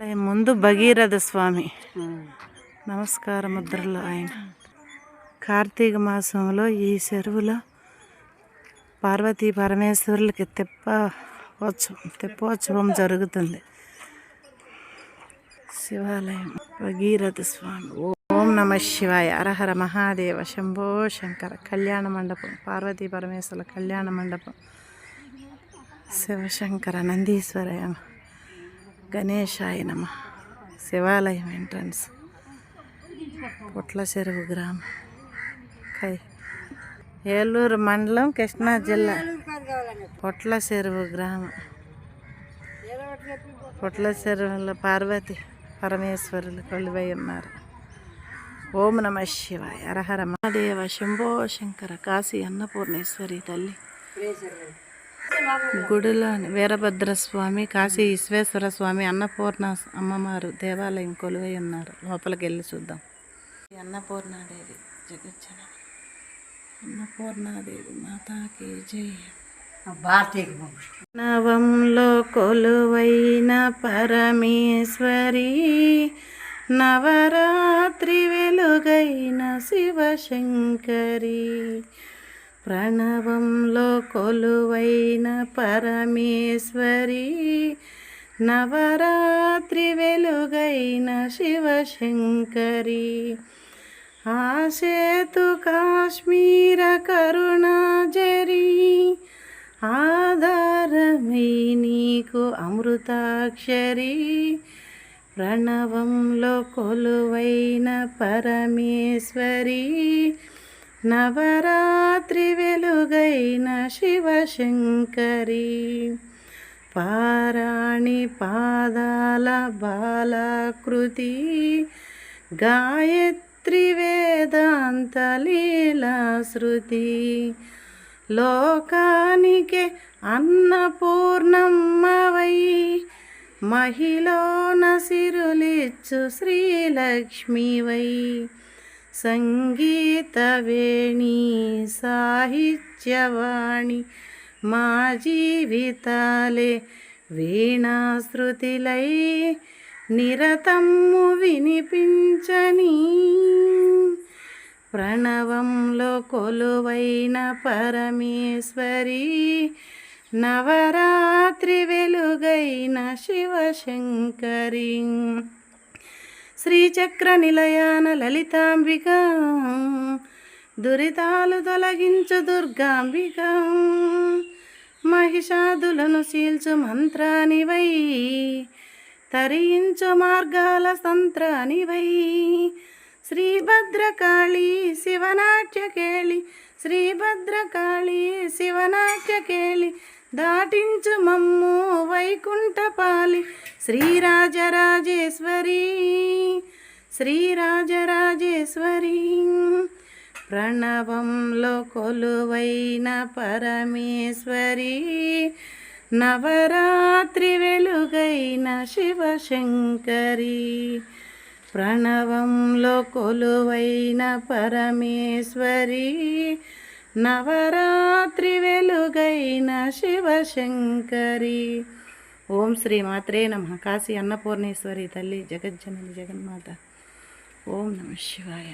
ముందు భగీరథ స్వామి. నమస్కార ముద్రలో ఆయన. కార్తీక మాసంలో ఈ చెరువులో పార్వతీ పరమేశ్వరులకి తెప్పోత్సవం తెప్పోత్సవం జరుగుతుంది. శివాలయం భగీరథ స్వామి. ఓం నమ శివాయ. అరహర మహాదేవ శంభో శంకర కళ్యాణ మండపం పార్వతీ పరమేశ్వరుల కళ్యాణ మండపం శివశంకర నందీశ్వరయ గణేశాయ నమ. శివాలయం ఎంట్రన్స్. పుట్ల చెరువు గ్రామం. కై. ఏలూరు మండలం కృష్ణా జిల్లా. పొట్ల చెరువు గ్రామం. పొట్ల చెరువులో పార్వతి పరమేశ్వరులు కొలువై ఉన్నారు. ఓం నమ శివాయ. హరహర మహాదేవ శంభో శంకర కాశీ అన్నపూర్ణేశ్వరి తల్లి. గుడిలోని వీరభద్ర స్వామి కాశీ విశ్వేశ్వర స్వామి అన్నపూర్ణ అమ్మవారు దేవాలయం కొలువై ఉన్నారు. లోపలికి వెళ్ళి చూద్దాం. అన్నపూర్ణాదేవి జగజ్జన. అన్నపూర్ణాదేవి మాతాకి జై. నవంలో కొలువైన పరమేశ్వరి నవరాత్రి వెలుగైన శివశంకరి. ప్రణవంలో కొలువైన పరమేశ్వరి నవరాత్రి వెలుగైన శివశంకరి. ఆసేతు కాశ్మీర కరుణాజరి ఆధారమై నీకు అమృతాక్షరి. ప్రణవంలో కొలువైన పరమేశ్వరి నవరాత్రి వెలుగైన శివశంకరి. పారాణి పాదాల బాలాకృతి గాయత్రి వేదాంత లీలా శృతి లోకానికి అన్నపూర్ణమ్మవై మహిళ సిరులిచ్చు శ్రీలక్ష్మివై. సంగీతవేణి సాహిత్యవాణి మా జీవితాలే వీణాశ్రుతిలై నిరతమ్ము వినిపించని. ప్రణవంలో కొలువైన పరమేశ్వరి నవరాత్రి వెలుగైన శివశంకరి. శ్రీచక్ర నిలయాన లలితాంబిక దురితాలు తొలగించు దుర్గాంబిక. మహిషాదులను సీల్చు మంత్రానివై తరించు మార్గాల సంత్రానివై శ్రీభద్రకాళి శివనాట్య కేళి శ్రీభద్రకాళి శివనాట్య కేళి దాటించు మమ్ము వైకుంఠపాలి శ్రీరాజరాజేశ్వరీ శ్రీరాజరాజేశ్వరి ప్రణవంలో కొలువైన పరమేశ్వరి నవరాత్రి వెలుగైన శివశంకరి ప్రణవంలో కొలువైన పరమేశ్వరి నవరాత్రి వెలుగైన శివశంకరి. ఓం శ్రీ మాత్రే నమ. కాశీ అన్నపూర్ణేశ్వరి తల్లి జగజ్జనని జగన్మాత. ఓం నమ శివాయ